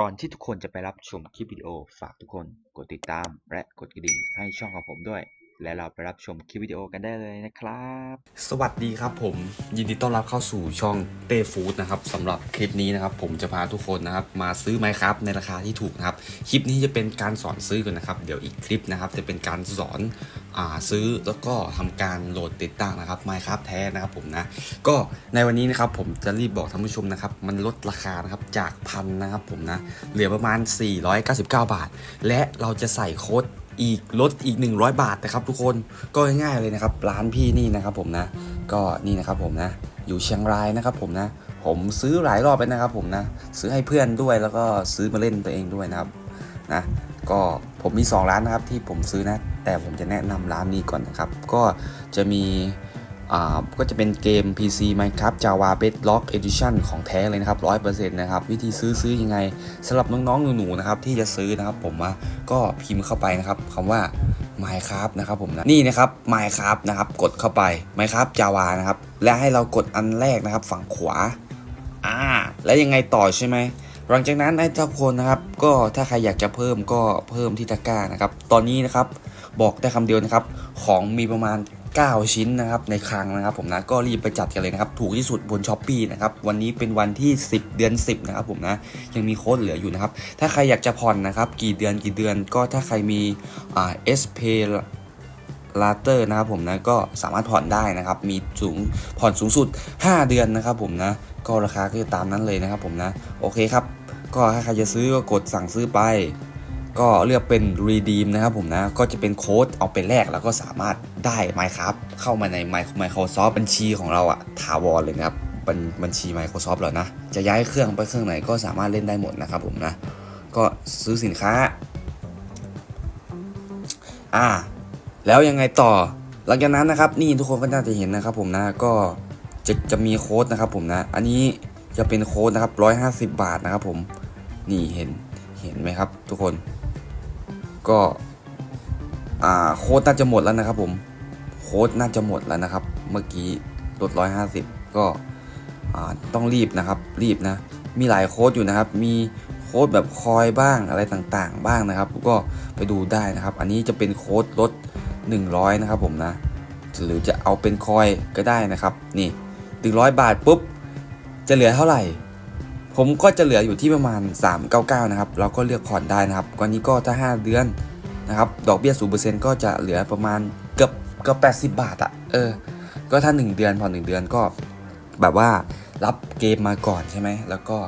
ก่อนที่ทุกคนจะไปรับชมคลิปวิดีโอฝากทุกคนกดติดตามและกดกระดิ่งให้ช่องของผมด้วย และเราไปรับชมคลิปวิดีโอกันได้เลยนะครับ สวัสดีครับผมยินดีต้อนรับเข้าสู่ช่องเต้ฟู้ดนะครับสำหรับคลิปนี้นะครับ ผมจะพาทุกคนนะครับมาซื้อไมค์ครับในราคาที่ถูกนะครับ คลิปนี้จะเป็นการสอนซื้อกันนะครับ เดี๋ยวอีกคลิปนะครับ จะเป็นการสอนอ่าซื้อแล้วก็ทำการโหลดติดตั้งนะครับไมค์ครับแท้นะครับผมนะ ก็ในวันนี้นะครับผมจะรีบบอกท่านผู้ชมนะครับ มันลดราคานะครับจากพันนะครับผมนะเหลือประมาณ 499 บาท และเราจะใส่โค้ด อีกลดอีก 100 บาทนะครับ ทุกคนก็ง่ายๆเลยนะครับ ร้านพี่นี่นะครับผมนะ ก็นี่นะครับผมนะ อยู่เชียงรายนะครับผมนะ ผมซื้อหลายรอบไปนะครับผมนะ ซื้อให้เพื่อนด้วยแล้วก็ซื้อมาเล่นตัวเองด้วยนะครับนะก็ผมมี 2 ร้านนะครับที่ผมซื้อนะ แต่ผมจะแนะนำร้านนี้ก่อนนะครับ ก็จะมี ก็จะเป็นเกม PC Minecraft Java Bedrock Edition ของแท้เลยนะครับ 100%นะครับ วิธีซื้อซื้อยังไงสำหรับน้องๆ หนูๆ นะครับ ที่จะซื้อนะครับผมว่าก็พิมพ์เข้าไปนะครับคำว่า Minecraft นะครับผมนะนี่นะครับ Minecraft นะครับ กดเข้าไป Minecraft Java นะครับ และให้เรากดอันแรกนะครับ ฝั่งขวาอ่าแล้วยังไงต่อใช่ไหมหลังจากนั้นไอ้ทุกคนนะครับ ก็ถ้าใครอยากจะเพิ่มก็เพิ่มที่ตะกร้านะครับ ตอนนี้นะครับบอกได้คำเดียวนะครับ ของมีประมาณ 9 ชิ้นนะครับในคลังนะครับผมนะก็รีบไปจัดกันเลยนะครับถูกที่สุดบนช้อปปีนะครับวันนี้เป็นวันที่ 10 เดือน 10นะครับผมนะยังมีโค้ดเหลืออยู่นะครับถ้าใครอยากจะผ่อนนะครับกี่เดือนกี่เดือนก็ถ้าใครมีอ่า SP ลาเตอร์นะครับผมนะก็สามารถผ่อนได้นะครับมีสูงผ่อนสูงสุด 5 เดือนนะครับผมนะก็ราคาก็จะตามนั้นเลยนะครับผมนะโอเคครับก็ถ้าใครจะซื้อก็กดสั่งซื้อไป ก็เลือกเป็น redeem นะครับผมนะ ก็จะเป็นโค้ดเอาไปแลกแล้วก็สามารถได้ Minecraft เข้ามาใน Microsoft บัญชีของเราอะถาวรเลยนะครับบัญบัญชี Microsoft เหรอนะ จะย้ายเครื่องไปเครื่องไหนก็สามารถเล่นได้หมดนะครับผมนะ ก็ซื้อสินค้า อ่า แล้วยังไงต่อ หลังจากนั้นนะครับ นี่ทุกคนก็น่าจะเห็นนะครับผมนะ ก็จะจะมีโค้ดนะครับผมนะ อันนี้จะเป็นโค้ดนะครับ150 บาทนะครับผม นี่เห็น เห็นไหมครับทุกคน ก็โค้ดน่าจะหมดแล้วนะครับผมโค้ดน่าจะหมดแล้วนะครับ เมื่อกี้ลด150 ก็อ่าต้องรีบนะครับ รีบนะ มีหลายโค้ดอยู่นะครับ มีโค้ดแบบคอยบ้างอะไรต่างๆ บ้างนะครับ ก็ไปดูได้นะครับ อันนี้จะเป็นโค้ดลด 100 นะครับผมนะ หรือจะเอาเป็นคอยก็ได้นะครับ นี่ 100 บาทปุ๊บ จะเหลือเท่าไหร่ ผมก็จะเหลืออยู่ที่ประมาณ 399 นะครับ เราก็เลือกผ่อนได้นะครับกรณีก็ถ้า 5 เดือนนะครับ ดอกเบี้ย 0%ก็จะเหลือประมาณเกือบเกือบ80 บาทอะเออ ก็ถ้า 1 เดือนผ่อน 1 เดือนก็แบบว่ารับเกมมาก่อนใช่ไหม แล้วก็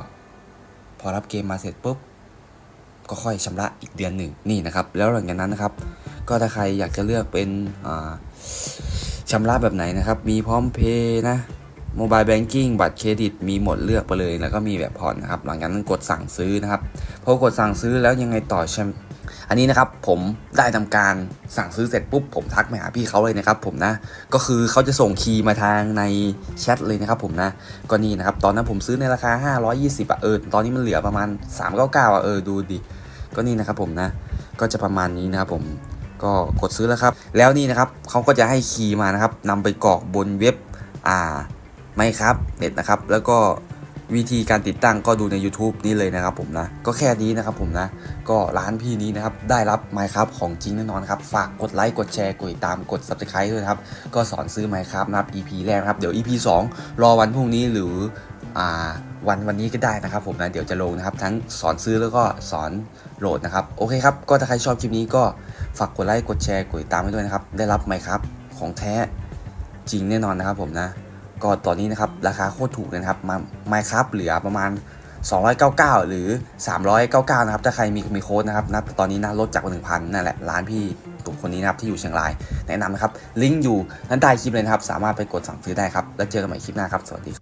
พอรับเกมมาเสร็จปุ๊บ ก็ค่อยชำระอีกเดือนหนึ่งนี่นะครับ แล้วหลังจากนั้นนะครับ ก็ถ้าใครอยากจะเลือกเป็นอ่าชำระแบบไหนนะครับ มีพร้อมเพย์นะ โมบายแบงกิ้งบัตรเครดิตมีหมดเลือกไปเลย แล้วก็มีแบบผ่อนนะครับ หลังจากนั้นกดสั่งซื้อนะครับพอกดสั่งซื้อแล้วยังไงต่อใช่ไหมอันนี้นะครับผมได้ทำการสั่งซื้อเสร็จปุ๊บผมทักไปหาพี่เขาเลยนะครับ ผมนะก็คือเขาจะส่งคีย์มาทางในแชทเลยนะครับ ผมนะก็นี่นะครับตอนนั้นผมซื้อในราคา 520อะเออตอนนี้มันเหลือประมาณ 399อะเออดูดิก็นี่นะครับผมนะก็จะประมาณนี้นะครับผมก็กดซื้อแล้วครับ แล้วนี่นะครับเขาก็จะให้คีย์มานะครับนำไปกรอกบนเว็บอ่า ไม่ครับเน็ตนะครับ แล้วก็วิธีการติดตั้งก็ดูใน YouTube นี่เลยนะครับผมนะ ก็แค่นี้นะครับผมนะ ก็ร้านพี่นี้นะครับ ได้รับ Minecraft ของจริงแน่นอนครับ ฝากกดไลค์ กดแชร์ กดติดตาม กด Subscribe ด้วยครับ ก็สอนซื้อ Minecraft นะครับ EP แรกครับ เดี๋ยว EP 2 รอวันพรุ่งนี้หรืออ่าวันวันนี้ก็ได้นะครับผมนะ เดี๋ยวจะลงนะครับ ทั้งสอนซื้อแล้วก็สอนโหลดนะครับ โอเคครับ ก็ถ้าใครชอบคลิปนี้ก็ฝากกดไลค์ กดแชร์ กดติดตามให้ด้วยนะครับ ได้รับ Minecraft ของแท้จริงแน่นอนนะครับผมนะ ก็ตอนนี้นะครับราคาโคตรถูกนะครับมาไมครับเหลือประมาณ 299 หรือ 399 นะครับ ถ้าใครมีมีโค้ดนะครับนะตอนนี้นะลดจาก1,000นั่นแหละร้านพี่ตุ่มคนนี้นะครับที่อยู่เชียงราย แนะนำนะครับ ลิงก์อยู่ด้านใต้คลิปเลยนะครับ สามารถไปกดสั่งซื้อได้ครับ แล้วเจอกันใหม่คลิปหน้าครับ สวัสดี